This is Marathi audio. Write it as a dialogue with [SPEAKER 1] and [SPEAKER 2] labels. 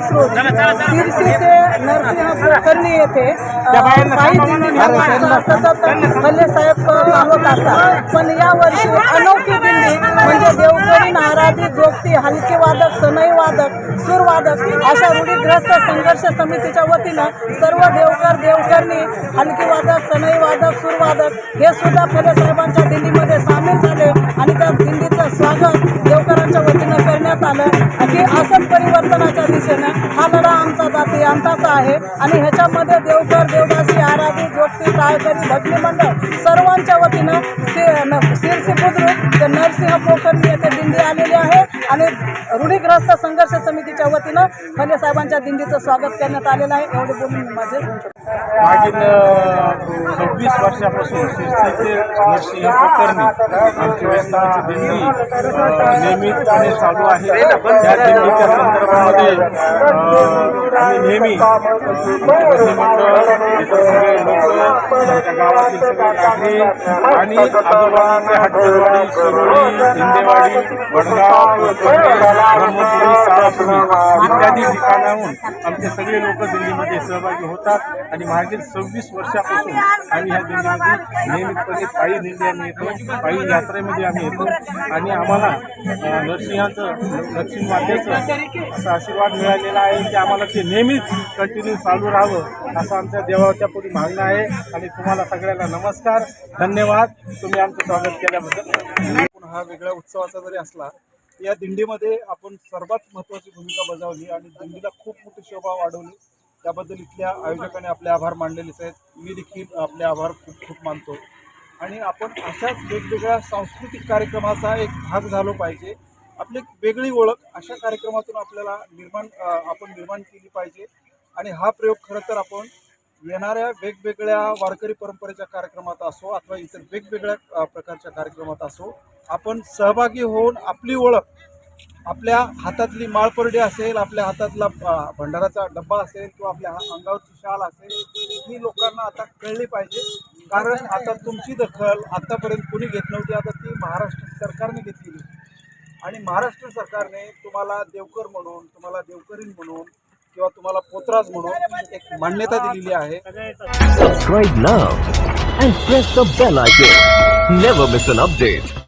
[SPEAKER 1] बावीस रोजी शिरसी ते नरसिंह कुलकर्णी येथे भल्ले साहेब चालवत असतात पण या वर्षी अनोखी दिंडी म्हणजे देवकरी नाराजी जोगती हलके वादक सनई वादक सुरवादक अशा रूढीग्रस्त संघर्ष समितीच्या वतीनं सर्व देवकर देवकरणी हलकी वादक सनई वादक सुरवादक हे सुद्धा फले साहेबांच्या दिंडीमध्ये सामील झाले आणि त्या दिंडीचं स्वागत देवकरांच्या वतीनं करण्यात आलं की असं परिवर्तनाच्या दिशेनं हा लढा आमचा जाती अंताचा आहे. आणि ह्याच्यामध्ये देवघर देवदासी आराधी जोगती टाळकरी भजनी मंडळ सर्वांच्या वतीनं शि- न- शिरसी बुद्रुक ते नरसिंह पोखरणी येथे दिंडी आलेली आहे. आणि रूढीग्रस्त संघर्ष समितीच्या वतीनं फले साहेबांच्या दिंडीचं स्वागत करण्यात आलेलं आहे. एवढे बोलून माझे
[SPEAKER 2] मागील सव्वीस वर्षापासून शिरसीचे नरसिंह कुलकर्णी आमची दिंडी नियमितपणे चालू आहे. त्या दिंडीच्या संदर्भामध्ये आम्ही नेहमी मंडळ इतर सगळे लोक गावातील सगळे नागरिक आणि आजोबांचे हटकरवाडी शिरोळी वडगाव ब्रह्मपुरी साळापुरी इत्यादी ठिकाणाहून आमचे सगळे लोक दिल्लीमध्ये सहभागी होतात आणि मागील सव्वीस वर्षापासून आम्ही ह्या दिंडीमध्ये नियमितपणे पायी दिंडी आम्ही येतो पायी यात्रेमध्ये आम्ही येतो. आणि आम्हाला नरसिंहाचं नरसिंह मातेचं असा आशीर्वाद मिळालेला आहे की आम्हाला ते नेहमीच कंटिन्यू चालू राहावं असं आमच्या देवाच्या पुढे मागणं आहे. आणि तुम्हाला सगळ्यांना नमस्कार धन्यवाद. तुम्ही आमचं स्वागत केल्याबद्दल.
[SPEAKER 3] हा वेगळ्या उत्सवाचा जरी असला या दिंडीमध्ये आपण सर्वात महत्त्वाची भूमिका बजावली आणि दिंडीला खूप मोठी शोभा वाढवली. त्याबद्दल इथल्या आयोजकांनी आपले आभार मानलेलेच आहेत. मी देखील आपले आभार खूप खूप मानतो. आणि आपण अशाच वेगवेगळ्या सांस्कृतिक कार्यक्रमाचा एक भाग झालो पाहिजे. आपली एक वेगळी ओळख अशा कार्यक्रमातून आपल्याला निर्माण आपण निर्माण केली पाहिजे. आणि हा प्रयोग खरं तर आपण येणाऱ्या वेगवेगळ्या वारकरी परंपरेच्या कार्यक्रमात असो अथवा इतर वेगवेगळ्या प्रकारच्या कार्यक्रमात असो आपण सहभागी होऊन आपली ओळख आपल्या हातातली माळपरडी असेल आपल्या हातातला भंडाराचा डब्बा असेल किंवा आपल्या अंगावरची शाल असेल ही लोकांना आता कळली पाहिजे. कारण आता तुमची दखल आतापर्यंत कोणी घेत नव्हती आता ती महाराष्ट्र सरकारने घेतलेली आणि महाराष्ट्र सरकारने तुम्हाला देवकर म्हणून तुम्हाला देवकरीण म्हणून किंवा तुम्हाला पोतराज म्हणून एक मान्यता दिलेली आहे.
[SPEAKER 4] Subscribe now and press the bell icon never miss an update